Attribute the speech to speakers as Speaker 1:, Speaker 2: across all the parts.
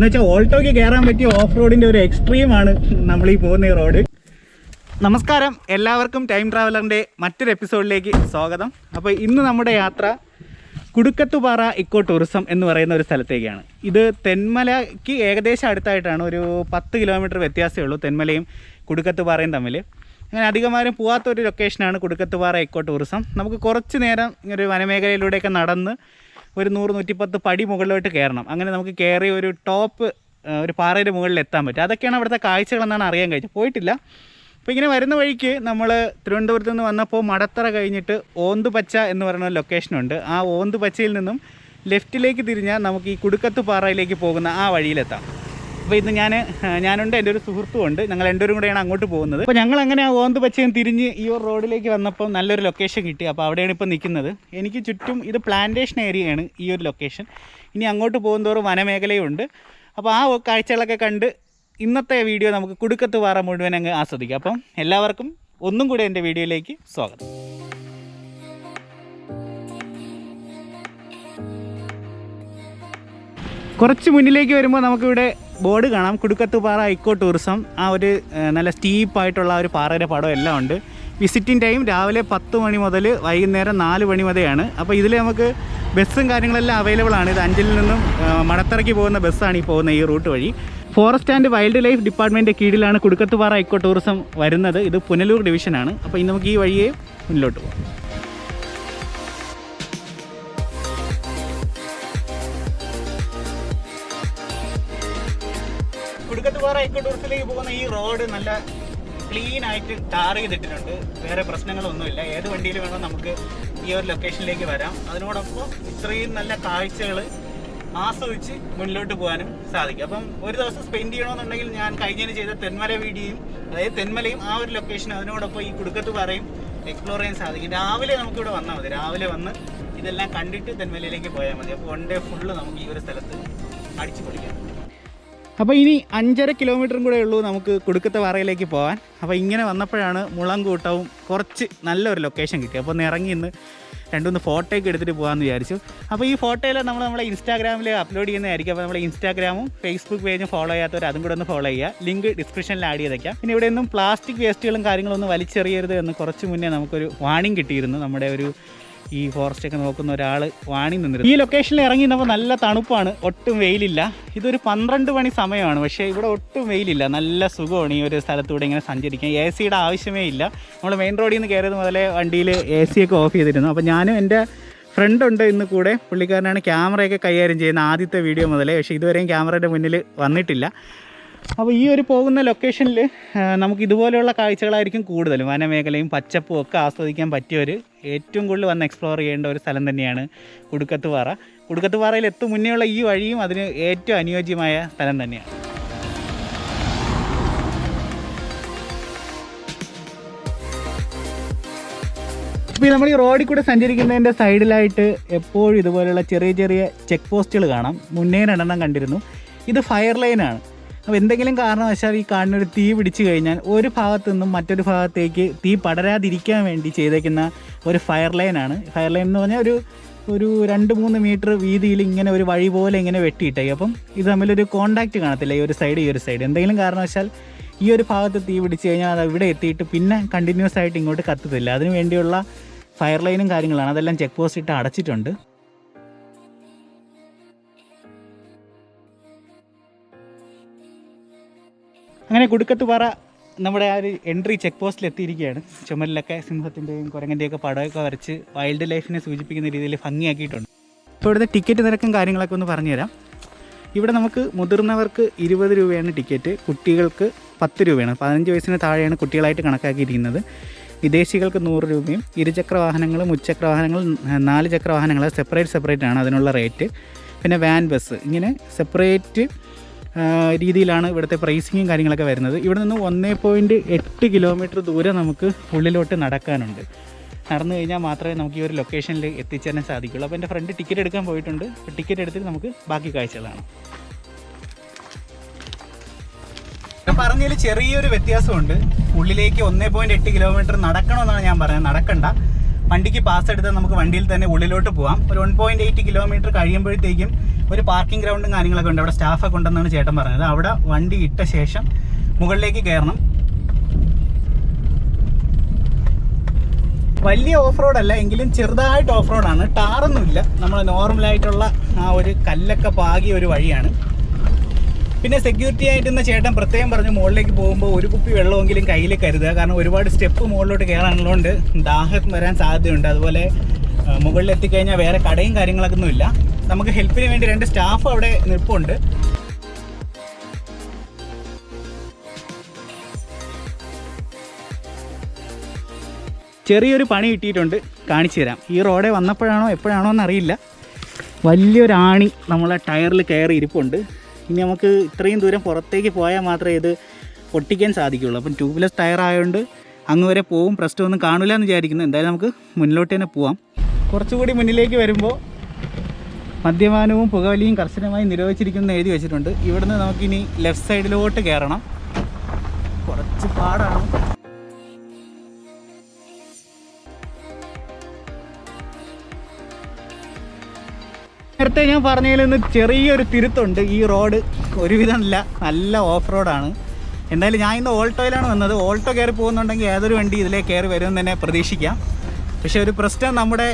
Speaker 1: എന്ന് ഓൾട്ടോക്ക് കയറാൻ പറ്റിയ ഓഫ് റോഡിന്റെ ഒരു എക്സ്ട്രീം ആണ് നമ്മൾ ഈ പോകുന്ന റോഡ് നമസ്കാരം. എല്ലാവർക്കും ടൈം ട്രാവലറിന്റെ മറ്റൊരു എപ്പിസോഡിലേക്ക് സ്വാഗതം. അപ്പോൾ ഇന്ന് നമ്മുടെ യാത്ര കുടുക്കത്തുപാറ ഇക്കോ ടൂറിസം എന്ന് പറയുന്ന ഒരു സ്ഥലത്തേക്കാണ്. ഇത് തെന്മലയ്ക്ക് ഏകദേശം അടുത്തായിട്ടാണ് ഒരു പത്ത് കിലോമീറ്റർ വ്യത്യാസമേ ഉള്ളൂ തെന്മലയും കുടുക്കത്തുപാറയും തമ്മിൽ അങ്ങനെ അധികമാരും പോകാത്ത ഒരു ലൊക്കേഷനാണ് കുടുക്കത്തുപാറ ഇക്കോ ടൂറിസം നമുക്ക് കുറച്ച് നേരം ഇങ്ങനെ ഒരു വനമേഖലയിലൂടെയൊക്കെ നടന്ന് ഒരു നൂറ് നൂറ്റിപ്പത്ത് പടി മുകളിലോട്ട് കയറണം. അങ്ങനെ നമുക്ക് കയറി ഒരു ടോപ്പ് ഒരു പാറയുടെ മുകളിൽ എത്താൻ പറ്റും. അതൊക്കെയാണ് അവിടുത്തെ കാഴ്ചകളെന്നാണ് അറിയാൻ കഴിച്ചത് പോയിട്ടില്ല. അപ്പോൾ ഇങ്ങനെ വരുന്ന വഴിക്ക് നമ്മൾ തിരുവനന്തപുരത്ത് നിന്ന് വന്നപ്പോൾ മടത്തറ കഴിഞ്ഞിട്ട് ഓന്തുപച്ച എന്ന് പറയുന്ന ലൊക്കേഷനുണ്ട് ആ ഓന്തുപച്ചയിൽ നിന്നും ലെഫ്റ്റിലേക്ക് തിരിഞ്ഞാൽ നമുക്ക് ഈ കുടുക്കത്ത് പാറയിലേക്ക് പോകുന്ന ആ വഴിയിലെത്താം. അപ്പോൾ ഇന്ന് ഞാൻ ഞാനുണ്ട് എന്റെ ഒരു സുഹൃത്തും ഉണ്ട്. ഞങ്ങൾ രണ്ടുപേരും കൂടെയാണ് അങ്ങോട്ട് പോകുന്നത്. അപ്പോൾ ഞങ്ങൾ അങ്ങനെ ആ ഓന്തുപച്ചയും തിരിഞ്ഞ് ഈ ഒരു റോഡിലേക്ക് വന്നപ്പോൾ നല്ലൊരു ലൊക്കേഷൻ കിട്ടി. അപ്പോൾ അവിടെയാണ് ഇപ്പോൾ നിൽക്കുന്നത്. എനിക്ക് ചുറ്റും ഇത് പ്ലാന്റേഷൻ ഏരിയയാണ് ഈ ഒരു ലൊക്കേഷൻ ഇനി അങ്ങോട്ട് പോകുന്തോറും വനമേഖലയുണ്ട് അപ്പോൾ ആ കാഴ്ചകളൊക്കെ കണ്ട് ഇന്നത്തെ വീഡിയോ നമുക്ക് കുടുക്കത്ത് പാറ മുഴുവൻ അങ്ങ് ആസ്വദിക്കാം. അപ്പം എല്ലാവർക്കും ഒന്നും കൂടെ എന്റെ വീഡിയോയിലേക്ക് സ്വാഗതം. കുറച്ച് മുന്നിലേക്ക് വരുമ്പോൾ നമുക്കിവിടെ ബോർഡ് കാണാം. കുടുക്കത്തുപാറ ഇക്കോ ടൂറിസം ആ ഒരു നല്ല സ്റ്റീപ്പായിട്ടുള്ള ഒരു പാറയുടെ പടം എല്ലാം ഉണ്ട്. വിസിറ്റിംഗ് ടൈം രാവിലെ പത്ത് മണി മുതൽ വൈകുന്നേരം നാല് മണി വരെയാണ്. അപ്പോൾ ഇതിൽ നമുക്ക് ബസ്സും കാര്യങ്ങളെല്ലാം അവൈലബിൾ ആണ്. ഇത് അഞ്ചിൽ നിന്നും മടത്തിറക്കി പോകുന്ന ബസ്സാണ് ഈ പോകുന്ന ഈ റൂട്ട് വഴി. Forest and wild life department കീഴിലാണ് കുടുക്കത്തുപാറ ഇക്കോ ടൂറിസം വരുന്നത്. ഇത് പുനലൂർ ഡിവിഷനാണ് അപ്പോൾ ഇനി നമുക്ക് ഈ വഴിയെ മുന്നോട്ട് പോകാം. ഇക്കോ ടൂറിസത്തിലേക്ക് പോകുന്ന ഈ റോഡ് നല്ല ക്ലീൻ ആയിട്ട് ടാർ ചെയ്തിട്ടുണ്ട് വേറെ പ്രശ്നങ്ങളൊന്നുമില്ല. ഏത് വണ്ടിയിൽ വേണം നമുക്ക് ഈ ഒരു ലൊക്കേഷനിലേക്ക് വരാം. അതിനോടൊപ്പം ഇത്രയും നല്ല കാഴ്ചകൾ ആസ്വദിച്ച് മുന്നിലോട്ട് പോകാനും സാധിക്കും. അപ്പം ഒരു ദിവസം സ്പെൻഡ് ചെയ്യണമെന്നുണ്ടെങ്കിൽ ഞാൻ കഴിഞ്ഞതിന് ചെയ്ത തെന്മല വീഡിയോയും അതായത് തെന്മലയും ആ ഒരു ലൊക്കേഷൻ അതിനോടൊപ്പം ഈ കുടുക്കത്ത് പാറയും എക്സ്പ്ലോർ ചെയ്യാൻ സാധിക്കും. രാവിലെ നമുക്കിവിടെ വന്നാൽ മതി. രാവിലെ വന്ന് ഇതെല്ലാം കണ്ടിട്ട് തെന്മലയിലേക്ക് പോയാൽ മതി. അപ്പോൾ വൺ ഡേ ഫുള്ള് നമുക്ക് ഈ ഒരു സ്ഥലത്ത് അടിച്ചു പൊളിക്കാം അപ്പോൾ ഇനി അഞ്ചര കിലോമീറ്ററും കൂടെ ഉള്ളൂ നമുക്ക് കൊടുക്കത്തെ പാറയിലേക്ക് പോകാൻ അപ്പോൾ ഇങ്ങനെ വന്നപ്പോഴാണ് മുളങ്കൂട്ടവും കുറച്ച് നല്ലൊരു ലൊക്കേഷൻ കിട്ടി അപ്പോൾ ഒന്ന് ഇറങ്ങി ഇന്ന് രണ്ടുമൂന്ന് ഫോട്ടോയ്ക്ക് എടുത്തിട്ട് പോകാമെന്ന് വിചാരിച്ചു. അപ്പോൾ ഈ ഫോട്ടോയിൽ നമ്മൾ നമ്മളെ ഇൻസ്റ്റാഗ്രാമിൽ അപ്ലോഡ് ചെയ്യുന്നതായിരിക്കും. അപ്പോൾ നമ്മുടെ ഇൻസ്റ്റാഗ്രാമും ഫേസ്ബുക്ക് പേജും ഫോളോ ചെയ്യാത്തവർ അതും കൂടെ ഒന്ന് ഫോളോ ചെയ്യുക. ലിങ്ക് ഡിസ്ക്രിപ്ഷനിൽ ആഡ് ചെയ്തേക്കാം. പിന്നെ ഇവിടെ ഒന്നും പ്ലാസ്റ്റിക് വേസ്റ്റുകളും കാര്യങ്ങളൊന്നും വലിച്ചെറിയരുത് എന്ന് കുറച്ച് മുന്നേ നമുക്കൊരു വാണിംഗ് കിട്ടിയിരുന്നു. നമ്മുടെ ഒരു ഈ ഫോറസ്റ്റ് ഒക്കെ നോക്കുന്ന ഒരാൾ വാണി നിന്നിരുന്നു. ഈ ലൊക്കേഷനിൽ ഇറങ്ങി നിന്നപ്പോൾ നല്ല തണുപ്പാണ് ഒട്ടും വെയിലില്ല. ഇതൊരു പന്ത്രണ്ട് മണി സമയമാണ് പക്ഷേ ഇവിടെ ഒട്ടും വെയിലില്ല. നല്ല സുഖമാണ് ഈ ഒരു സ്ഥലത്തൂടെ ഇങ്ങനെ സഞ്ചരിക്കാൻ. എ സിയുടെ ആവശ്യമേ ഇല്ല. നമ്മൾ മെയിൻ റോഡിൽ നിന്ന് കയറിയത് മുതലേ വണ്ടിയിൽ എ സി ഒക്കെ ഓഫ് ചെയ്തിരുന്നു. അപ്പോൾ ഞാനും എന്റെ ഫ്രണ്ട് ഉണ്ട് ഇന്ന് കൂടെ. പുള്ളിക്കാരനാണ് ക്യാമറയൊക്കെ കൈകാര്യം ചെയ്യുന്ന ആദ്യത്തെ വീഡിയോ മുതലേ. പക്ഷേ ഇതുവരെയും ക്യാമറയുടെ മുന്നിൽ വന്നിട്ടില്ല. അപ്പോൾ ഈ ഒരു പോകുന്ന ലൊക്കേഷനിൽ നമുക്ക് ഇതുപോലെയുള്ള കാഴ്ചകളായിരിക്കും കൂടുതലും. വനമേഖലയും പച്ചപ്പും ഒക്കെ ആസ്വദിക്കാൻ പറ്റിയ ഒരു ഏറ്റവും കൂടുതൽ വന്ന് എക്സ്പ്ലോർ ചെയ്യേണ്ട ഒരു സ്ഥലം തന്നെയാണ് കുടുക്കത്തുപാറ കുടുക്കത്തുപാറയിൽ എത്തും മുന്നേയുള്ള ഈ വഴിയും അതിന് ഏറ്റവും അനുയോജ്യമായ സ്ഥലം തന്നെയാണ്. ഇപ്പോൾ നമ്മൾ ഈ റോഡിൽ കൂടെ സഞ്ചരിക്കുന്നതിന്റെ സൈഡിലായിട്ട് എപ്പോഴും ഇതുപോലെയുള്ള ചെറിയ ചെറിയ ചെക്ക് പോസ്റ്റുകൾ കാണാം. മുന്നേ രണ്ടെണ്ണം കണ്ടിരുന്നു. ഇത് ഫയർ ലൈനാണ് അപ്പോൾ എന്തെങ്കിലും കാരണവശാൽ ഈ കാണുന്ന തീ പിടിച്ചു കഴിഞ്ഞാൽ ഒരു ഭാഗത്തു നിന്നും മറ്റൊരു ഭാഗത്തേക്ക് തീ പടരാതിരിക്കാൻ വേണ്ടി ചെയ്തേക്കുന്ന ഒരു ഫയർ ലൈനാണ് ഫയർ ലൈൻ എന്ന് പറഞ്ഞാൽ ഒരു ഒരു രണ്ട് മൂന്ന് മീറ്റർ വീതിയിൽ ഇങ്ങനെ ഒരു വഴി പോലെ ഇങ്ങനെ വെട്ടിയിട്ടേ അപ്പം ഇത് തമ്മിലൊരു കോണ്ടാക്റ്റ് കാണത്തില്ല ഈ ഒരു സൈഡ് ഈ ഒരു സൈഡ് എന്തെങ്കിലും കാരണവശാൽ ഈ ഒരു ഭാഗത്ത് തീ പിടിച്ചു കഴിഞ്ഞാൽ അത് ഇവിടെ എത്തിയിട്ട് പിന്നെ കണ്ടിന്യൂസ് ആയിട്ട് ഇങ്ങോട്ട് കത്തത്തില്ല. അതിന് വേണ്ടിയുള്ള ഫയർ ലൈനും കാര്യങ്ങളാണ്. അതെല്ലാം ചെക്ക് പോസ്റ്റ് ഇട്ട് അടച്ചിട്ടുണ്ട്. അങ്ങനെ കുടുക്കത്തുപാറ നമ്മുടെ ആ ഒരു എൻട്രി ചെക്ക് പോസ്റ്റിൽ എത്തിയിരിക്കുകയാണ്. ചുമലിലൊക്കെ സിംഹത്തിന്റെയും കുരങ്ങന്റെയൊക്കെ പടമൊക്കെ വരച്ച് വൈൽഡ് ലൈഫിനെ സൂചിപ്പിക്കുന്ന രീതിയിൽ ഭംഗിയാക്കിയിട്ടുണ്ട്. ഇപ്പോൾ ഇവിടുത്തെ ടിക്കറ്റ് നിരക്കും കാര്യങ്ങളൊക്കെ ഒന്ന് പറഞ്ഞുതരാം. ഇവിടെ നമുക്ക് മുതിർന്നവർക്ക് ഇരുപത് രൂപയാണ് ടിക്കറ്റ് കുട്ടികൾക്ക് പത്ത് രൂപയാണ്. പതിനഞ്ച് വയസ്സിന് താഴെയാണ് കുട്ടികളായിട്ട് കണക്കാക്കിയിരിക്കുന്നത്. വിദേശികൾക്ക് നൂറ് രൂപയും ഇരുചക്ര വാഹനങ്ങൾ മുച്ചക്ര വാഹനങ്ങൾ നാല് ചക്ര വാഹനങ്ങൾ സെപ്പറേറ്റ് സെപ്പറേറ്റ് ആണ് അതിനുള്ള റേറ്റ് പിന്നെ വാൻ ബസ് ഇങ്ങനെ സെപ്പറേറ്റ് രീതിയിലാണ് ഇവിടുത്തെ പ്രൈസിങ്ങും കാര്യങ്ങളൊക്കെ വരുന്നത്. ഇവിടെ നിന്ന് ഒന്നേ പോയിന്റ് എട്ട് കിലോമീറ്റർ ദൂരെ നമുക്ക് ഉള്ളിലോട്ട് നടക്കാനുണ്ട്. നടന്നു കഴിഞ്ഞാൽ മാത്രമേ നമുക്ക് ഈ ഒരു ലൊക്കേഷനിൽ എത്തിച്ചേരാൻ സാധിക്കുള്ളൂ. അപ്പോൾ എന്റെ ഫ്രണ്ട് ടിക്കറ്റ് എടുക്കാൻ പോയിട്ടുണ്ട്. അപ്പോൾ ടിക്കറ്റ് എടുത്തിട്ട് നമുക്ക് ബാക്കി കാഴ്ചകളാണ് പറഞ്ഞതിൽ ചെറിയൊരു വ്യത്യാസമുണ്ട്. ഉള്ളിലേക്ക് ഒന്നേ പോയിന്റ് എട്ട് കിലോമീറ്റർ നടക്കണമെന്നാണ് ഞാൻ പറഞ്ഞത്. നടക്കണ്ട. വണ്ടിക്ക് പാസ് എടുത്താൽ നമുക്ക് വണ്ടിയിൽ തന്നെ ഉള്ളിലോട്ട് പോവാം. ഒരു വൺ പോയിന്റ് എയ്റ്റ് കിലോമീറ്റർ കഴിയുമ്പോഴത്തേക്കും ഒരു പാർക്കിംഗ് ഗ്രൗണ്ടും കാര്യങ്ങളൊക്കെ ഉണ്ട്. അവിടെ സ്റ്റാഫൊക്കെ ഉണ്ടെന്നാണ് ചേട്ടൻ പറഞ്ഞത്. അവിടെ വണ്ടി ഇട്ട ശേഷം മുകളിലേക്ക് കയറണം. വലിയ ഓഫ് റോഡ് അല്ല എങ്കിലും ചെറുതായിട്ട് ഓഫ് റോഡാണ് ടാറൊന്നുമില്ല നമ്മൾ നോർമലായിട്ടുള്ള ആ ഒരു കല്ലൊക്കെ പാകിയ ഒരു വഴിയാണ്. പിന്നെ സെക്യൂരിറ്റി ആയിട്ട് ഇന്ന് ചേട്ടൻ പ്രത്യേകം പറഞ്ഞു മുകളിലേക്ക് പോകുമ്പോൾ ഒരു കുപ്പി വെള്ളമെങ്കിലും കയ്യിൽ കരുതുക. കാരണം ഒരുപാട് സ്റ്റെപ്പ് മുകളിലോട്ട് കയറാനുള്ളതുകൊണ്ട് ദാഹം വരാൻ സാധ്യതയുണ്ട്. അതുപോലെ മുകളിൽ എത്തിക്കഴിഞ്ഞാൽ വേറെ കടയും കാര്യങ്ങളൊക്കെ ഒന്നുമില്ല നമുക്ക് ഹെൽപ്പിന് വേണ്ടി രണ്ട് സ്റ്റാഫ് അവിടെ നിൽപ്പുണ്ട്. ചെറിയൊരു പണി കിട്ടിയിട്ടുണ്ട്. കാണിച്ചു തരാം. ഈ റോഡേ വന്നപ്പോഴാണോ എപ്പോഴാണോ എന്നറിയില്ല. വലിയൊരാണി നമ്മളെ ടയറിൽ കയറി ഇരിപ്പുണ്ട് ഇനി നമുക്ക് ഇത്രയും ദൂരം പുറത്തേക്ക് പോയാൽ മാത്രമേ ഇത് പൊട്ടിക്കാൻ സാധിക്കുകയുള്ളൂ. അപ്പം ട്യൂബ്ലെസ് ടയർ ആയതുകൊണ്ട് അങ്ങ് വരെ പോവും. പ്രശ്നമൊന്നും കാണില്ല എന്ന് വിചാരിക്കുന്നു. എന്തായാലും നമുക്ക് മുന്നിലോട്ട് തന്നെ പോവാം. കുറച്ചുകൂടി മുന്നിലേക്ക് വരുമ്പോൾ മദ്യപാനവും പുകവലിയും കർശനമായി നിരോധിച്ചിരിക്കുന്നു എഴുതി വെച്ചിട്ടുണ്ട്. ഇവിടുന്ന് നമുക്കിനി ലെഫ്റ്റ് സൈഡിലോട്ട് കയറണം. കുറച്ച് പാടാണ്. നേരത്തെ ഞാൻ പറഞ്ഞതിൽ നിന്ന് ചെറിയൊരു തിരുത്തുണ്ട്. ഈ റോഡ് ഒരുവിധമല്ല നല്ല ഓഫ് റോഡാണ്. എന്തായാലും ഞാൻ ഇന്ന് ഓൾട്ടോയിലാണ് വന്നത്. ഓൾട്ടോ കയറി പോകുന്നുണ്ടെങ്കിൽ ഏതൊരു വണ്ടി ഇതിലേ കയറി വരുമെന്ന് തന്നെ പ്രതീക്ഷിക്കാം. പക്ഷേ ഒരു പ്രശ്നം നമ്മുടെ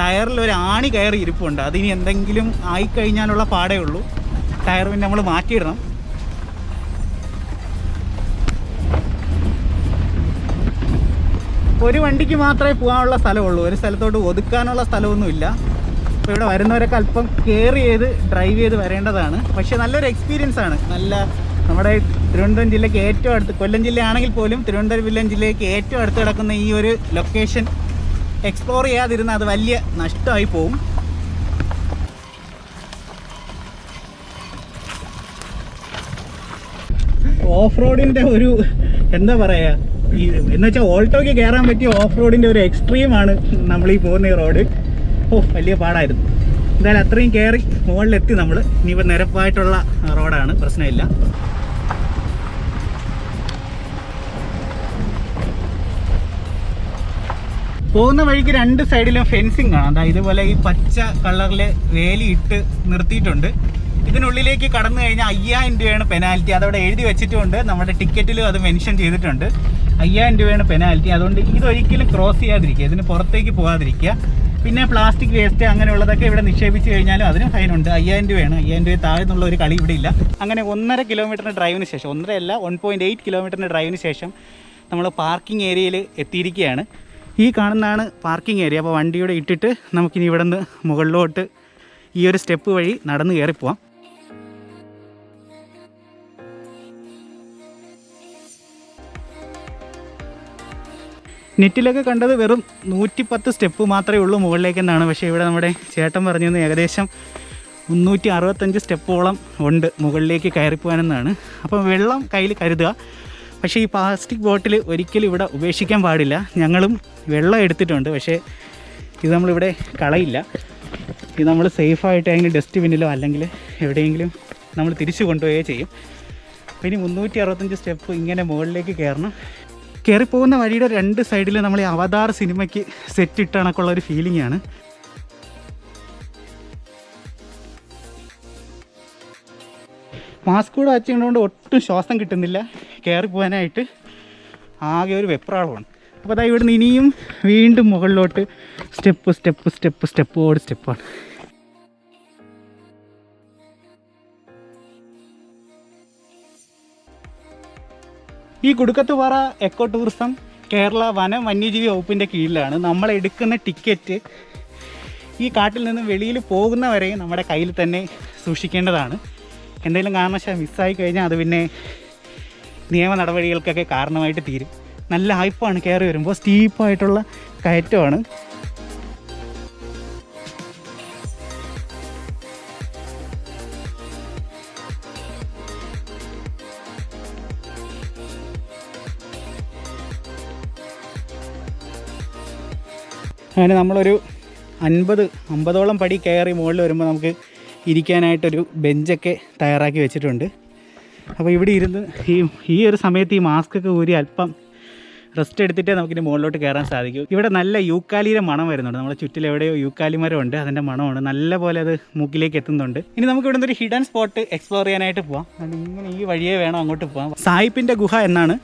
Speaker 1: ടയറിൽ ഒരു ആണി കയറി ഇരിപ്പുണ്ട്. അതിനി എന്തെങ്കിലും ആയിക്കഴിഞ്ഞാലുള്ള പാടേ ഉള്ളൂ. ടയർ പിന്നെ നമ്മൾ മാറ്റിയിടണം. ഒരു വണ്ടിക്ക് മാത്രമേ പോകാനുള്ള സ്ഥലമുള്ളൂ. ഒരു സ്ഥലത്തോട്ട് ഒതുക്കാനുള്ള സ്ഥലമൊന്നുമില്ല. അപ്പോൾ ഇവിടെ വരുന്നവരൊക്കെ അല്പം കെയർ ചെയ്ത് ഡ്രൈവ് ചെയ്ത് വരേണ്ടതാണ്. പക്ഷേ നല്ലൊരു എക്സ്പീരിയൻസ് ആണ്. നല്ല നമ്മുടെ തിരുവനന്തപുരം ജില്ലയ്ക്ക് ഏറ്റവും അടുത്ത് കൊല്ലം ജില്ലയാണെങ്കിൽ പോലും തിരുവനന്തപുരം ജില്ലയ്ക്ക് ഏറ്റവും അടുത്ത് കിടക്കുന്ന ഈ ഒരു ലൊക്കേഷൻ എക്സ്പ്ലോർ ചെയ്യാതിരുന്ന അത് വലിയ നഷ്ടമായി പോവും. ഓഫ് റോഡിന്റെ ഒരു എന്താ പറയുക ഈ എന്നുവെച്ചാൽ ഓൾട്ടോയ്ക്ക് കയറാൻ പറ്റിയ ഓഫ് റോഡിന്റെ ഒരു എക്സ്ട്രീമാണ് നമ്മൾ ഈ പോകുന്ന റോഡ് ഓ വലിയ പാടായിരുന്നു. എന്തായാലും അത്രയും കയറി മുകളിലെത്തി നമ്മൾ ഇനിയിപ്പോൾ നിരപ്പായിട്ടുള്ള റോഡാണ് പ്രശ്നമില്ല. പോകുന്ന വഴിക്ക് രണ്ട് സൈഡിലും ഫെൻസിങ് കാണാം അതായത് ഇതുപോലെ ഈ പച്ച കളറിലെ വേലി ഇട്ട് നിർത്തിയിട്ടുണ്ട്. ഇതിനുള്ളിലേക്ക് കടന്നു കഴിഞ്ഞാൽ അയ്യായിരം രൂപയാണ് പെനാൽറ്റി. അതവിടെ എഴുതി വെച്ചിട്ടുണ്ട്. നമ്മുടെ ടിക്കറ്റിലും അത് മെൻഷൻ ചെയ്തിട്ടുണ്ട്. അയ്യായിരം രൂപയാണ് പെനാൽറ്റി. അതുകൊണ്ട് ഇതൊരിക്കലും ക്രോസ് ചെയ്യാതിരിക്കുക. ഇതിന് പുറത്തേക്ക് പോകാതിരിക്കുക. പിന്നെ പ്ലാസ്റ്റിക് വേസ്റ്റ് അങ്ങനെയുള്ളതൊക്കെ ഇവിടെ നിക്ഷേപിച്ച് കഴിഞ്ഞാലും അതിന് ഫൈനുണ്ട് അയ്യായിരം രൂപയാണ്. അയ്യായിരം രൂപ താഴെ നിന്നുള്ള ഒരു കളി ഇവിടെ ഇല്ല. അങ്ങനെ ഒന്നര കിലോമീറ്ററിന് ഡ്രൈവിന് ശേഷം ഒന്നരയല്ല വൺ പോയിന്റ് എയ്റ്റ് കിലോമീറ്ററിന് ഡ്രൈവിന് ശേഷം നമ്മൾ പാർക്കിംഗ് ഏരിയയിൽ എത്തിയിരിക്കുകയാണ്. ഈ കാണുന്നതാണ് പാർക്കിംഗ് ഏരിയ അപ്പോൾ വണ്ടിയുടെ ഇട്ടിട്ട് നമുക്കിനി ഇവിടെ നിന്ന് മുകളിലോട്ട് ഈ ഒരു സ്റ്റെപ്പ് വഴി നടന്ന് കയറി നെറ്റിലൊക്കെ കണ്ടത് വെറും നൂറ്റിപ്പത്ത് സ്റ്റെപ്പ് മാത്രമേ ഉള്ളൂ മുകളിലേക്ക് എന്നാണ് പക്ഷേ ഇവിടെ നമ്മുടെ ചേട്ടൻ പറഞ്ഞത് ഏകദേശം മുന്നൂറ്റി അറുപത്തഞ്ച് സ്റ്റെപ്പോളം ഉണ്ട് മുകളിലേക്ക് കയറിപ്പോകാനെന്നാണ്. അപ്പോൾ വെള്ളം കയ്യിൽ കരുതുക. പക്ഷേ ഈ പ്ലാസ്റ്റിക് ബോട്ടിൽ ഒരിക്കലും ഇവിടെ ഉപേക്ഷിക്കാൻ പാടില്ല. ഞങ്ങളും വെള്ളം എടുത്തിട്ടുണ്ട്. പക്ഷേ ഇത് നമ്മളിവിടെ കളയില്ല. ഇത് നമ്മൾ സേഫായിട്ട് അതിന് ഡസ്റ്റ്ബിന്നിലോ അല്ലെങ്കിൽ എവിടെയെങ്കിലും നമ്മൾ തിരിച്ചു കൊണ്ടുപോവുകയോ ചെയ്യും. അപ്പോൾ ഇനി മുന്നൂറ്റി അറുപത്തഞ്ച് സ്റ്റെപ്പ് ഇങ്ങനെ മുകളിലേക്ക് കയറണം. കയറിപ്പോകുന്ന വഴിയുടെ രണ്ട് സൈഡിൽ നമ്മൾ ഈ അവതാർ സിനിമയ്ക്ക് സെറ്റ് ഇട്ട കണക്കുള്ള ഒരു ഫീലിംഗ് ആണ്. മാസ്ക് കൂടെ വെച്ചുകൊണ്ട് ഒട്ടും ശ്വാസം കിട്ടുന്നില്ല. കയറി പോകാനായിട്ട് ആകെ ഒരു വെപ്രാളമാണ്. അപ്പോൾ അതാ ഇവിടുന്ന് ഇനിയും വീണ്ടും മുകളിലോട്ട് സ്റ്റെപ്പ് സ്റ്റെപ്പ് സ്റ്റെപ്പ് സ്റ്റെപ്പോട് സ്റ്റെപ്പാണ്. ഈ കുടുക്കത്തുപാറ എക്കോ ടൂറിസം കേരള വനം വന്യജീവി വകുപ്പിന്റെ കീഴിലാണ്. നമ്മൾ എടുക്കുന്ന ടിക്കറ്റ് ഈ കാട്ടിൽ നിന്ന് വെളിയിൽ പോകുന്നവരെയും നമ്മുടെ കയ്യിൽ തന്നെ സൂക്ഷിക്കേണ്ടതാണ്. എന്തെങ്കിലും കാരണവശാൽ മിസ്സായി കഴിഞ്ഞാൽ അത് പിന്നെ നിയമ നടപടികൾക്കൊക്കെ കാരണമായിട്ട് തീരും. നല്ല ഹൈപ്പാണ് കയറി വരുമ്പോൾ സ്റ്റീപ്പായിട്ടുള്ള കയറ്റമാണ്. അങ്ങനെ നമ്മളൊരു അൻപത് അമ്പതോളം പടി കയറി മുകളിൽ വരുമ്പോൾ നമുക്ക് ഇരിക്കാനായിട്ടൊരു ബെഞ്ചൊക്കെ തയ്യാറാക്കി വെച്ചിട്ടുണ്ട്. അപ്പോൾ ഇവിടെ ഇരുന്ന് ഈ ഈ ഒരു സമയത്ത് ഈ മാസ്ക് ഒക്കെ ഊരി അല്പം റെസ്റ്റ് എടുത്തിട്ടേ നമുക്കിനി മുകളിലോട്ട് കയറാൻ സാധിക്കും. ഇവിടെ നല്ല യൂക്കാലിയുടെ മണം വരുന്നുണ്ട്. നമ്മുടെ ചുറ്റിൽ എവിടെയോ യൂക്കാലി ഉണ്ട് അതിന്റെ മണമാണ് നല്ല പോലെ അത് മൂക്കിലേക്ക് എത്തുന്നുണ്ട്. ഇനി നമുക്ക് ഇവിടെ ഒരു ഹിഡൻ സ്പോട്ട് എക്സ്പ്ലോർ ചെയ്യാനായിട്ട് പോവാം. ഇങ്ങനെ ഈ വഴിയേ വേണം അങ്ങോട്ട് പോവാം സായിപ്പിന്റെ ഗുഹ എന്നാണ്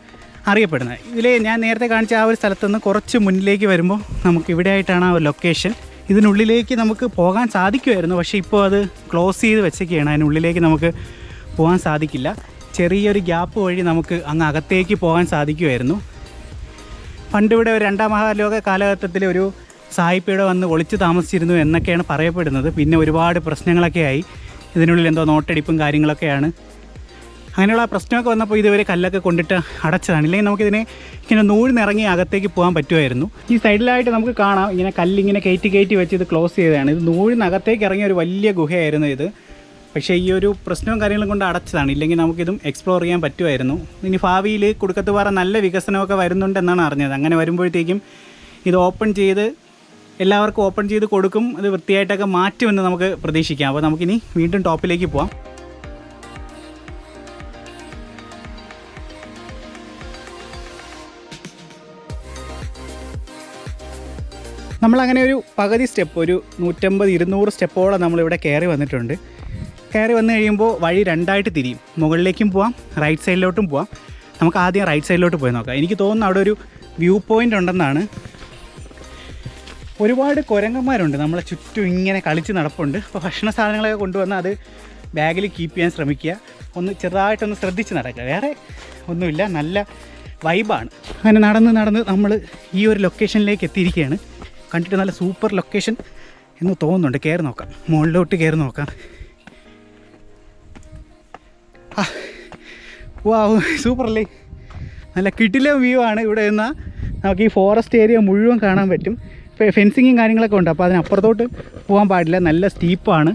Speaker 1: അറിയപ്പെടുന്നത്. ഇതിൽ ഞാൻ നേരത്തെ കാണിച്ച ആ ഒരു സ്ഥലത്തു നിന്ന് കുറച്ച് മുന്നിലേക്ക് വരുമ്പോൾ നമുക്ക് ഇവിടെ ആയിട്ടാണ് ആ ലൊക്കേഷൻ ഇതിനുള്ളിലേക്ക് നമുക്ക് പോകാൻ സാധിക്കുമായിരുന്നു പക്ഷേ ഇപ്പോൾ അത് ക്ലോസ് ചെയ്ത് വെച്ചൊക്കെയാണ്. അതിനുള്ളിലേക്ക് നമുക്ക് പോകാൻ സാധിക്കില്ല. ചെറിയൊരു ഗ്യാപ്പ് വഴി നമുക്ക് അങ്ങ് അകത്തേക്ക് പോകാൻ സാധിക്കുമായിരുന്നു പണ്ട് ഇവിടെ ഒരു രണ്ടാം മഹാലോക കാലഘട്ടത്തിൽ ഒരു സായിപ്പയുടെ വന്ന് ഒളിച്ചു താമസിച്ചിരുന്നു എന്നൊക്കെയാണ് പറയപ്പെടുന്നത്. പിന്നെ ഒരുപാട് പ്രശ്നങ്ങളൊക്കെ ആയി. ഇതിനുള്ളിൽ എന്തോ നോട്ടടിപ്പും കാര്യങ്ങളൊക്കെയാണ്. അങ്ങനെയുള്ള പ്രശ്നമൊക്കെ വന്നപ്പോൾ ഇതുവരെ കല്ലൊക്കെ കൊണ്ടിട്ട് അടച്ചതാണ്. ഇല്ലെങ്കിൽ നമുക്കിതിനെ ഇങ്ങനെ നൂഴ്ന്നിറങ്ങി അകത്തേക്ക് പോകാൻ പറ്റുമായിരുന്നു. ഈ സൈഡിലായിട്ട് നമുക്ക് കാണാം ഇങ്ങനെ കല്ലിങ്ങനെ കയറ്റി കയറ്റി വെച്ച് ഇത് ക്ലോസ് ചെയ്തതാണ്. ഇത് നൂഴ്ന്നകത്തേക്ക് ഇറങ്ങിയ ഒരു വലിയ ഗുഹയായിരുന്നു ഇത്. പക്ഷേ ഈ ഒരു പ്രശ്നവും കാര്യങ്ങളും കൊണ്ട് അടച്ചതാണ്. ഇല്ലെങ്കിൽ നമുക്കിതും എക്സ്പ്ലോർ ചെയ്യാൻ പറ്റുമായിരുന്നു. ഇനി ഭാവിയിൽ കുടുക്കത്തുപാറ നല്ല വികസനമൊക്കെ വരുന്നുണ്ടെന്നാണ് അറിഞ്ഞത്. അങ്ങനെ വരുമ്പോഴത്തേക്കും ഇത് ഓപ്പൺ ചെയ്ത് എല്ലാവർക്കും ഓപ്പൺ ചെയ്ത് കൊടുക്കും. അത് വൃത്തിയായിട്ടൊക്കെ മാറ്റുമെന്ന് നമുക്ക് പ്രതീക്ഷിക്കാം. അപ്പോൾ നമുക്കിനി വീണ്ടും ടോപ്പിലേക്ക് പോവാം. നമ്മളങ്ങനെ ഒരു പകുതി സ്റ്റെപ്പ് ഒരു നൂറ്റമ്പത് ഇരുന്നൂറ് സ്റ്റെപ്പോളം നമ്മളിവിടെ കയറി വന്നിട്ടുണ്ട്. കയറി വന്നു കഴിയുമ്പോൾ വഴി രണ്ടായിട്ട് തിരിയും. മുകളിലേക്കും പോവാം റൈറ്റ് സൈഡിലോട്ടും പോവാം. നമുക്ക് ആദ്യം റൈറ്റ് സൈഡിലോട്ട് പോയി നോക്കാം. എനിക്ക് തോന്നുന്നു അവിടെ ഒരു വ്യൂ പോയിന്റ് ഉണ്ടെന്നാണ്. ഒരുപാട് കുരങ്ങന്മാരുണ്ട്. നമ്മളെ ചുറ്റും ഇങ്ങനെ കളിച്ച് നടപ്പുണ്ട്. അപ്പോൾ ഭക്ഷണ സാധനങ്ങളൊക്കെ കൊണ്ടുവന്ന് അത് ബാഗിൽ കീപ്പ് ചെയ്യാൻ ശ്രമിക്കുക. ഒന്ന് ചെറുതായിട്ടൊന്ന് ശ്രദ്ധിച്ച് നടക്കുക. വേറെ ഒന്നുമില്ല. നല്ല വൈബാണ് അങ്ങനെ നടന്ന് നടന്ന് നമ്മൾ ഈ ഒരു ലൊക്കേഷനിലേക്ക് എത്തിയിരിക്കുകയാണ്. കണ്ടിട്ട് നല്ല സൂപ്പർ ലൊക്കേഷൻ എന്ന് തോന്നുന്നുണ്ട്. കയറി നോക്കാം. മുകളിലോട്ട് കയറി നോക്കാം. വാ സൂപ്പർ അല്ലേ നല്ല കിട്ടിലെ വ്യൂ ആണ് ഇവിടെ നിന്ന് നമുക്ക് ഈ ഫോറസ്റ്റ് ഏരിയ മുഴുവൻ കാണാൻ പറ്റും. ഫെൻസിങ്ങും കാര്യങ്ങളൊക്കെ ഉണ്ട്. അപ്പോൾ അതിനപ്പുറത്തോട്ട് പോകാൻ പാടില്ല. നല്ല സ്റ്റീപ്പാണ്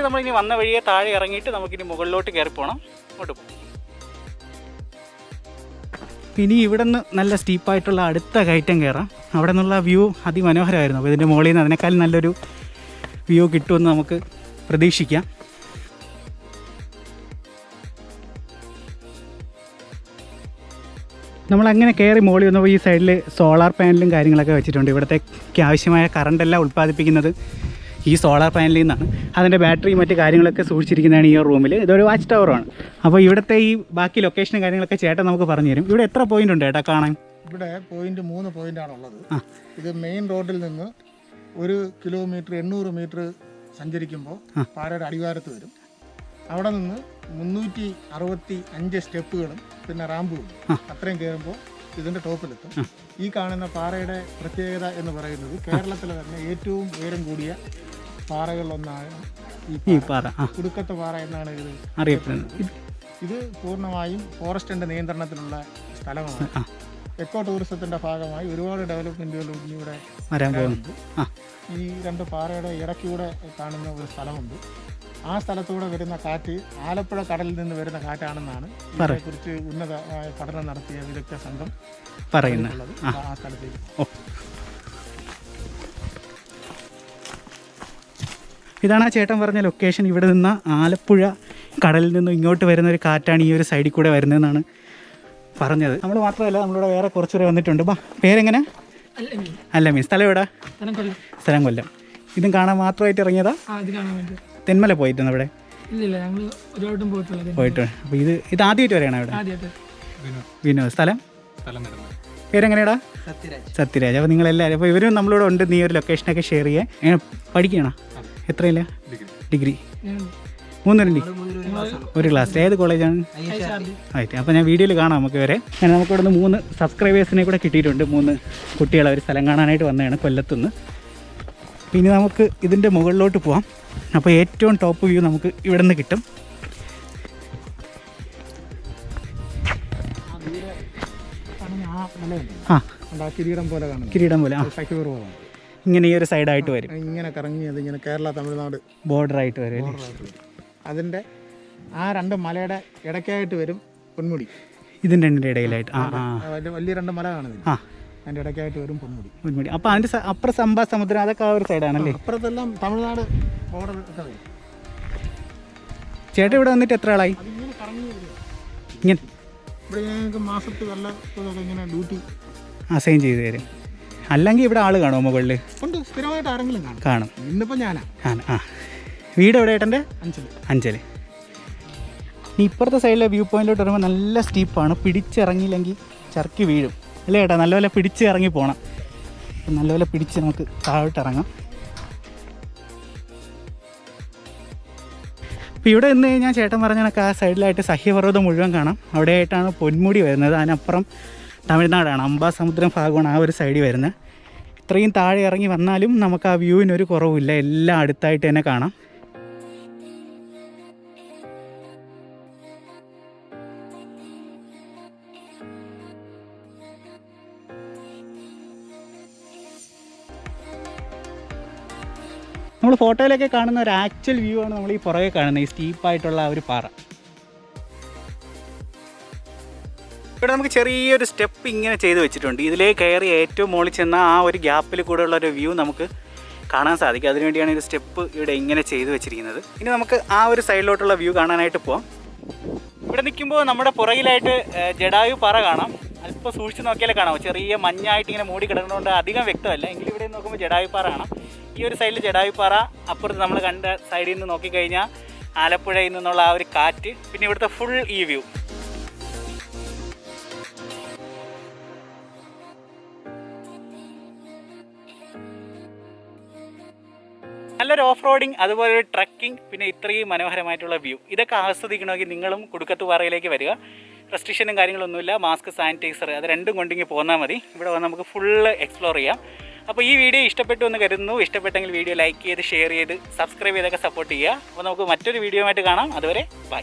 Speaker 1: തിരിച്ച് ഇനി വന്ന വഴിയെ താഴെ ഇറങ്ങിയിട്ട് നമുക്കിനി മുകളിലോട്ട് കയറി പോകണം അങ്ങോട്ട് പോകും ഇനി ഇവിടെ നിന്ന് നല്ല സ്റ്റീപ്പായിട്ടുള്ള അടുത്ത കയറ്റം കയറാം. അവിടെ നിന്നുള്ള വ്യൂ അതിമനോഹരമായിരുന്നു. അപ്പോൾ ഇതിന്റെ മുകളിൽ നിന്ന് അതിനേക്കാൾ നല്ലൊരു വ്യൂ കിട്ടുമെന്ന് നമുക്ക് പ്രതീക്ഷിക്കാം. നമ്മൾ അങ്ങനെ കയറി മുകളിൽ വന്നപ്പോൾ ഈ സൈഡിൽ സോളാർ പാനലും കാര്യങ്ങളൊക്കെ വെച്ചിട്ടുണ്ട്. ഇവിടത്തേക്ക് ആവശ്യമായ കറണ്ടെല്ലാം ഉൽപ്പാദിപ്പിക്കുന്നത് ഈ സോളാർ പാനലിൽ നിന്നാണ്. അതിന്റെ ബാറ്ററി മറ്റ് കാര്യങ്ങളൊക്കെ സൂക്ഷിച്ചിരിക്കുന്നതാണ് ഈ റൂമിൽ ഇതൊരു വാച്ച് ടവറാണ് അപ്പോൾ ഇവിടുത്തെ ഈ ബാക്കി ലൊക്കേഷനും കാര്യങ്ങളൊക്കെ ചേട്ടൻ നമുക്ക് പറഞ്ഞു തരും. ഇവിടെ എത്ര പോയിന്റ് ഉണ്ട് ചേട്ടാ കാണാൻ?
Speaker 2: ഇവിടെ പോയിന്റ് മൂന്ന് പോയിന്റ് ആണുള്ളത്. ഇത് മെയിൻ റോഡിൽ നിന്ന് ഒരു കിലോമീറ്റർ എണ്ണൂറ് മീറ്റർ സഞ്ചരിക്കുമ്പോൾ
Speaker 1: പാരയുടെ
Speaker 2: പാറയുടെ അടിവാരത്ത് വരും. അവിടെ നിന്ന് മുന്നൂറ്റി അറുപത്തി അഞ്ച് സ്റ്റെപ്പുകളും പിന്നെ റാമ്പുകളും അത്രയും കയറുമ്പോൾ ഇതിന്റെ ടോപ്പിലെത്തും ഈ കാണുന്ന പാറയുടെ പ്രത്യേകത എന്ന് പറയുന്നത് കേരളത്തിലെ തന്നെ ഏറ്റവും ഉയരം കൂടിയ പാറകളിലൊന്നാണ് ഈ പാറ. കുടുക്കത്ത് പാറ എന്നാണ് ഇത്
Speaker 1: അറിയപ്പെടുന്നത്. ഇത്
Speaker 2: പൂർണമായും ഫോറസ്റ്റിന്റെ നിയന്ത്രണത്തിലുള്ള സ്ഥലമാണ്. എക്കോ ടൂറിസത്തിന്റെ ഭാഗമായി ഒരുപാട് ഡെവലപ്മെന്റുകൾ ഇവിടെ
Speaker 1: വരാൻ പോകുന്നുണ്ട്
Speaker 2: ഈ രണ്ട് പാറയുടെ ഇടയ്ക്കൂടെ കാണുന്ന ഒരു സ്ഥലമുണ്ട്. ആ സ്ഥലത്തൂടെ വരുന്ന കാറ്റ് ആലപ്പുഴ കടലിൽ നിന്ന് വരുന്ന കാറ്റാണെന്നാണ് ഇതിനെക്കുറിച്ച് ഉന്നത പഠനം നടത്തിയ വിദഗ്ധ സംഘം
Speaker 1: പറയുന്നത്. ആ.
Speaker 2: സ്ഥലത്തേക്ക്.
Speaker 1: ഇതാണ് ആ ചേട്ടൻ പറഞ്ഞ ലൊക്കേഷൻ ഇവിടെ നിന്ന് ആലപ്പുഴ കടലിൽ നിന്നും ഇങ്ങോട്ട് വരുന്ന ഒരു കാറ്റാണ് ഈ ഒരു സൈഡിൽ കൂടെ വരുന്നതെന്നാണ് പറഞ്ഞത്. നമ്മൾ മാത്രമല്ല നമ്മളിവിടെ വേറെ കുറച്ചുപേരെ വന്നിട്ടുണ്ട്. ബാ പേരെങ്ങനെ? അല്ല മീൻ സ്ഥലം എവിടെ?
Speaker 3: സ്ഥലം കൊല്ലം.
Speaker 1: ഇതും കാണാൻ മാത്രമായിട്ട് ഇറങ്ങിയതാ? തെന്മല പോയിട്ടുണ്ട് ഇവിടെ
Speaker 3: ഇല്ലില്ല ഞങ്ങൾ ഒരുവട്ടം പോയിട്ടുള്ളത്
Speaker 1: പോയിട്ട്. അപ്പോൾ ഇത് ഇത് ആദ്യമായിട്ട് വരെയാണ് ഇവിടെ?
Speaker 3: ആദ്യമായിട്ട്.
Speaker 1: വിനോദ്. സ്ഥലം? പേരെങ്ങനെയാടാ? സത്യരാജ്. സത്യരാജ്. അപ്പോൾ നിങ്ങളെല്ലാവരും അപ്പോൾ ഇവരും നമ്മളിവിടെ ഉണ്ട്. നീ ഒരു ലൊക്കേഷനൊക്കെ ഷെയർ ചെയ്യാൻ പഠിക്കണോ? എത്രയില്ല? ഡിഗ്രി. മൂന്നര ഡി ഒരു ക്ലാസ് ഏത് കോളേജാണ്? ആയിട്ട്. അപ്പോൾ ഞാൻ വീഡിയോയിൽ കാണാം നമുക്ക് വരെ അങ്ങനെ നമുക്ക് ഇവിടെ നിന്ന് മൂന്ന് സബ്സ്ക്രൈബേഴ്സിനെ കൂടെ കിട്ടിയിട്ടുണ്ട്. മൂന്ന് കുട്ടികൾ അവർ സ്ഥലം കാണാനായിട്ട് വന്നതാണ് കൊല്ലത്തുനിന്ന്. പിന്നെ നമുക്ക് ഇതിന്റെ മുകളിലോട്ട് പോവാം. അപ്പോൾ ഏറ്റവും ടോപ്പ് വ്യൂ നമുക്ക് ഇവിടെ നിന്ന് കിട്ടും.
Speaker 2: ആ കിരീടം പോലെ
Speaker 1: കിരീടം പോലെ ആ. ഇങ്ങനെ ഈ ഒരു സൈഡായിട്ട് വരും.
Speaker 2: ഇങ്ങനെ കറങ്ങി അത് ഇങ്ങനെ കേരള തമിഴ്നാട്
Speaker 1: ബോർഡറായിട്ട് വരും അല്ലേ?
Speaker 2: അതിന്റെ ആ രണ്ട് മലയുടെ ഇടയ്ക്കായിട്ട് വരും പൊന്മുടി.
Speaker 1: ഇതിന്റെ രണ്ടിന്റെ ഇടയിലായിട്ട്. ആ ആ.
Speaker 2: ആ വലിയ വലിയ രണ്ട് മല കാണുന്നില്ല.
Speaker 1: ആ.
Speaker 2: അതിന്റെ ഇടയ്ക്കായിട്ട് വരും പൊന്മുടി.
Speaker 1: പൊന്മുടി. അപ്പോൾ അതിന്റെ സ- അപ്പുറം സമ്പാ സമുദ്രം അതൊക്കെ ആ ഒരു സൈഡാണല്ലേ
Speaker 2: അപ്പുറത്തെല്ലാം തമിഴ്നാട് ബോർഡർ ഒക്കെ വരും.
Speaker 1: ചേട്ടൻ ഇവിടെ വന്നിട്ട് എത്ര ആളായി?
Speaker 2: അതിങ്ങനെ കറങ്ങി വരും
Speaker 1: ഇങ്ങനെ.
Speaker 2: ഇവിടെ ഞങ്ങൾക്ക് മാസത്തിൽ വല്ല ഇതൊക്കെ ഇങ്ങനെ ഡ്യൂട്ടി
Speaker 1: അസൈൻ ചെയ്ത് തരും. അല്ലെങ്കിൽ ഇവിടെ ആൾ കാണുമോ മുകളിൽ
Speaker 2: ഉണ്ട് സ്ഥിരമായിട്ട് ആരെങ്കിലും കാണും.
Speaker 1: കാണും.
Speaker 2: ഇന്നിപ്പോൾ ഞാനാ.
Speaker 1: ആണ് ആ. വീട് എവിടെ ഏട്ടന്റെ?
Speaker 2: അഞ്ചൽ.
Speaker 1: അഞ്ചൽ. ഇനി ഇപ്പുറത്തെ സൈഡിലെ വ്യൂ പോയിന്റിലോട്ട് വരുമ്പോൾ നല്ല സ്റ്റീപ്പാണ് പിടിച്ചിറങ്ങിയില്ലെങ്കിൽ ചർക്കി വീഴും. അല്ലേ ഏട്ടാ? നല്ലപോലെ പിടിച്ച് ഇറങ്ങി പോകണം നല്ലപോലെ പിടിച്ച് നമുക്ക് താഴോട്ട് ഇറങ്ങാം. ഇപ്പോൾ ഇവിടെ നിന്ന് കഴിഞ്ഞാൽ ചേട്ടൻ പറഞ്ഞ കണക്ക് ആ സൈഡിലായിട്ട് സഹ്യപർവതം മുഴുവൻ കാണാം. അവിടെയായിട്ടാണ് പൊന്മുടി വരുന്നത്. അതിനപ്പുറം തമിഴ്നാടാണ്. അംബാസമുദ്രം ഭാഗമാണ് ആ ഒരു സൈഡിൽ വരുന്നത്. ഇത്രയും താഴെ ഇറങ്ങി വന്നാലും നമുക്ക് ആ വ്യൂവിനൊരു കുറവില്ല എല്ലാം അടുത്തായിട്ട് തന്നെ കാണാം. നമ്മൾ ഫോട്ടോയിലൊക്കെ കാണുന്ന ഒരു ആക്ച്വൽ വ്യൂ ആണ് നമ്മൾ ഈ പുറകെ കാണുന്നത്. ഈ സ്റ്റീപ്പായിട്ടുള്ള ആ ഒരു പാറ. ഇവിടെ നമുക്ക് ചെറിയൊരു സ്റ്റെപ്പ് ഇങ്ങനെ ചെയ്ത് വെച്ചിട്ടുണ്ട്. ഇതിലേ കയറി ഏറ്റവും മുകളിൽ ചെന്ന ആ ഒരു ഗ്യാപ്പിൽ കൂടെ ഉള്ള ഒരു വ്യൂ നമുക്ക് കാണാൻ സാധിക്കും. അതിനുവേണ്ടിയാണ് ഒരു സ്റ്റെപ്പ് ഇവിടെ ഇങ്ങനെ ചെയ്ത് വെച്ചിരിക്കുന്നത്. ഇനി നമുക്ക് ആ ഒരു സൈഡിലോട്ടുള്ള വ്യൂ കാണാനായിട്ട് പോവാം. ഇവിടെ നിൽക്കുമ്പോൾ നമ്മുടെ പുറകിലായിട്ട് ജഡായു പാറ കാണാം. അല്പം സൂക്ഷിച്ച് നോക്കിയാലേ കാണാം ചെറിയ മഞ്ഞായിട്ട് ഇങ്ങനെ മൂടി കിടക്കുന്നതുകൊണ്ട് അധികം വ്യക്തമല്ല. എങ്കിലും ഇവിടെ നോക്കുമ്പോൾ ജഡായു പാറ കാണാം. ഈ ഒരു സൈഡിൽ ജഡായു പാറ അപ്പുറത്ത് നമ്മൾ കണ്ട സൈഡിൽ നിന്ന് നോക്കിക്കഴിഞ്ഞാൽ ആലപ്പുഴയിൽ നിന്നുള്ള ആ ഒരു കാറ്റ് പിന്നെ ഇവിടുത്തെ ഫുൾ ഈ വ്യൂ നല്ലൊരു ഓഫ് റോഡിങ് അതുപോലെ ഒരു ട്രക്കിംഗ് പിന്നെ ഇത്രയും മനോഹരമായിട്ടുള്ള വ്യൂ ഇതൊക്കെ ആസ്വദിക്കണമെങ്കിൽ നിങ്ങളും കുടുക്കത്ത് പാറയിലേക്ക് വരിക. റെസ്ട്രിക്ഷനും കാര്യങ്ങളൊന്നുമില്ല. മാസ്ക് സാനിറ്റൈസർ അത് രണ്ടും കൊണ്ടിങ്ങി പോന്നാൽ മതി. ഇവിടെ വന്ന് നമുക്ക് ഫുള്ള് എക്സ്പ്ലോർ ചെയ്യാം. അപ്പോൾ ഈ വീഡിയോ ഇഷ്ടപ്പെട്ടു എന്ന് കരുതുന്നു. ഇഷ്ടപ്പെട്ടെങ്കിൽ വീഡിയോ ലൈക്ക് ചെയ്ത് ഷെയർ ചെയ്ത് സബ്സ്ക്രൈബ് ചെയ്തൊക്കെ സപ്പോർട്ട് ചെയ്യുക. അപ്പോൾ നമുക്ക് മറ്റൊരു വീഡിയോ ആയിട്ട് കാണാം. അതുവരെ ബൈ